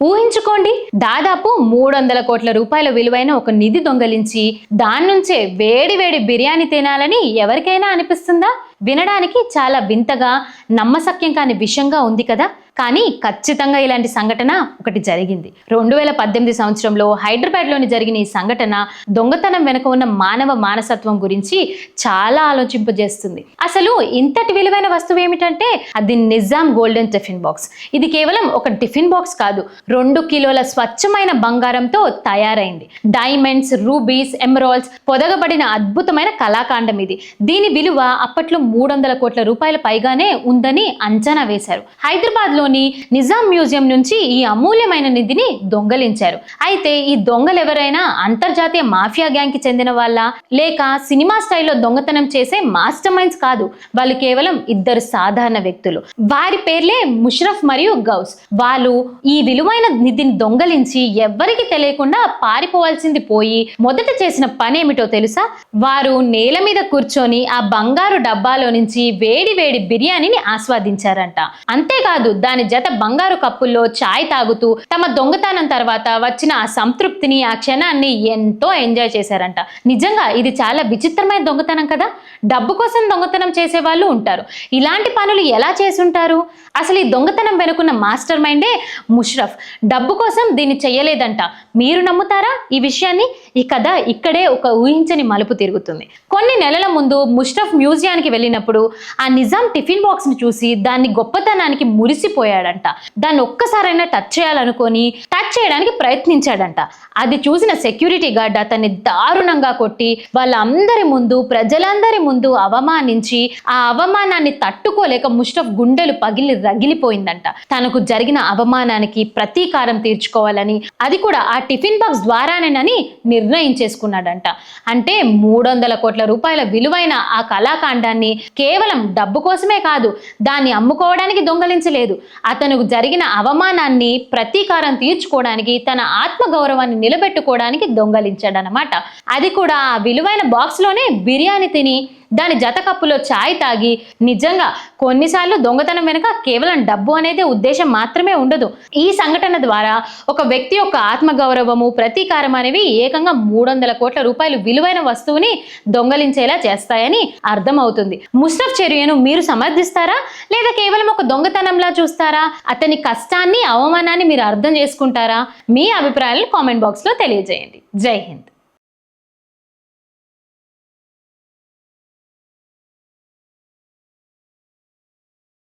ఊహించుకోండి దాదాపు మూడు వందల కోట్ల రూపాయల విలువైన ఒక నిధి దొంగలించి దాని నుంచే వేడి వేడి బిర్యానీ తినాలని ఎవరికైనా అనిపిస్తుందా? వినడానికి చాలా వింతగా నమ్మసక్యం కాని విషయంగా ఉంది కదా? కానీ ఖచ్చితంగా ఇలాంటి సంఘటన ఒకటి జరిగింది. రెండు వేల పద్దెనిమిది సంవత్సరంలో హైదరాబాద్లోని జరిగిన ఈ సంఘటన దొంగతనం వెనుక ఉన్న మానవ మానసత్వం గురించి చాలా ఆలోచింపజేస్తుంది. అసలు ఇంతటి విలువైన వస్తువు ఏమిటంటే అది నిజాం గోల్డెన్ టిఫిన్ బాక్స్. ఇది కేవలం ఒక టిఫిన్ బాక్స్ కాదు రెండు కిలోల స్వచ్ఛమైన బంగారంతో తయారైంది. డైమండ్స్ రూబీస్ ఎమరాల్స్ పొదగబడిన అద్భుతమైన కళాకాండం ఇది. దీని విలువ అప్పట్లో మూడు వందల కోట్ల రూపాయల పైగానే ఉందని అంచనా వేశారు. హైదరాబాద్ లోని నిజాం మ్యూజియం నుంచి ఈ అమూల్యమైన నిధిని దొంగలించారు. అయితే ఈ దొంగలు ఎవరైనా అంతర్జాతీయ మాఫియా గ్యాంగ్కి చెందిన వాళ్ళ? లేక సినిమా స్టైల్లో దొంగతనం చేసే మాస్టర్ మైండ్స్ కాదు. వాళ్ళు కేవలం ఇద్దరు సాధారణ వ్యక్తులు. వారి పేర్లే ముషరఫ్ మరియు గౌస్. వాళ్ళు ఈ విలువైన నిధిని దొంగలించి ఎవ్వరికి తెలియకుండా పారిపోవాల్సింది పోయి మొదట చేసిన పని ఏమిటో తెలుసా? వారు నేల మీద కూర్చొని ఆ బంగారు డబ్బాలో నుంచి వేడి వేడి బిర్యానీని ఆస్వాదించారంట. అంతేకాదు దాని జత బంగారు కప్పుల్లో చాయ్ తాగుతూ తమ దొంగతనం తర్వాత వచ్చిన ఆ సంతృప్తిని ఆ క్షణాన్ని ఎంతో ఎంజాయ్ చేశారంట. నిజంగా ఇది చాలా విచిత్రమైన దొంగతనం కదా? డబ్బు కోసం దొంగతనం చేసే వాళ్ళు ఉంటారు. ఇలాంటి పనులు ఎలా చేసుంటారు? అసలు ఈ దొంగతనం వెనుకున్న మాస్టర్ మైండే ముష్రఫ్. డబ్బు కోసం దీన్ని చెయ్యలేదంట మీరు నమ్ముతారా ఈ విషయాన్ని? ఈ కథ ఇక్కడే ఒక ఊహించని మలుపు తిరుగుతుంది. కొన్ని నెలల ముందు ముష్రఫ్ మ్యూజియానికి వెళ్ళినప్పుడు ఆ నిజాం టిఫిన్ బాక్స్ని చూసి దాన్ని గొప్పతనానికి మురిసిపోయాడంట దాన్ని ఒక్కసారైనా టచ్ చేయాలనుకొని టచ్ చేయడానికి ప్రయత్నించాడంట. అది చూసిన సెక్యూరిటీ గార్డ్ అతన్ని దారుణంగా కొట్టి వాళ్ళందరి ముందు ప్రజలందరి ముందు అవమానించి ఆ అవమానాన్ని తట్టుకోలేక ముష్టఫ్ గుండెలు పగిలి రగిలిపోయిందంట. తనకు జరిగిన అవమానానికి ప్రతీకారం తీర్చుకోవాలని అది కూడా ఆ టిఫిన్ బాక్స్ ద్వారానేనని నిర్ణయించేసుకున్నాడంట అంటే మూడు వందల కోట్ల రూపాయల విలువైన ఆ కళాకాండాన్ని కేవలం డబ్బు కోసమే కాదు దాన్ని అమ్ముకోవడానికి దొంగలించలేదు. అతనుకు జరిగిన అవమానాన్ని ప్రతీకారం తీర్చుకోవడానికి తన ఆత్మగౌరవాన్ని నిలబెట్టుకోవడానికి దొంగలించాడనమాట అది కూడా ఆ విలువైన బాక్స్లోనే బిర్యానీ తిని దాని జత కప్పులో ఛాయ్ తాగి నిజంగా కొన్నిసార్లు దొంగతనం వెనుక కేవలం డబ్బు అనేది ఉద్దేశం మాత్రమే ఉండదు. ఈ సంఘటన ద్వారా ఒక వ్యక్తి యొక్క ఆత్మగౌరవము ప్రతీకారం అనేవి ఏకంగా మూడు వందల కోట్ల రూపాయలు విలువైన వస్తువుని దొంగలించేలా చేస్తాయని అర్థమవుతుంది. ముష్రఫ్ చర్యను మీరు సమర్థిస్తారా? లేదా కేవలం ఒక దొంగతనంలా చూస్తారా? అతని కష్టాన్ని అవమానాన్ని మీరు అర్థం చేసుకుంటారా? మీ అభిప్రాయాలను కామెంట్ బాక్స్లో తెలియజేయండి. జై హింద్.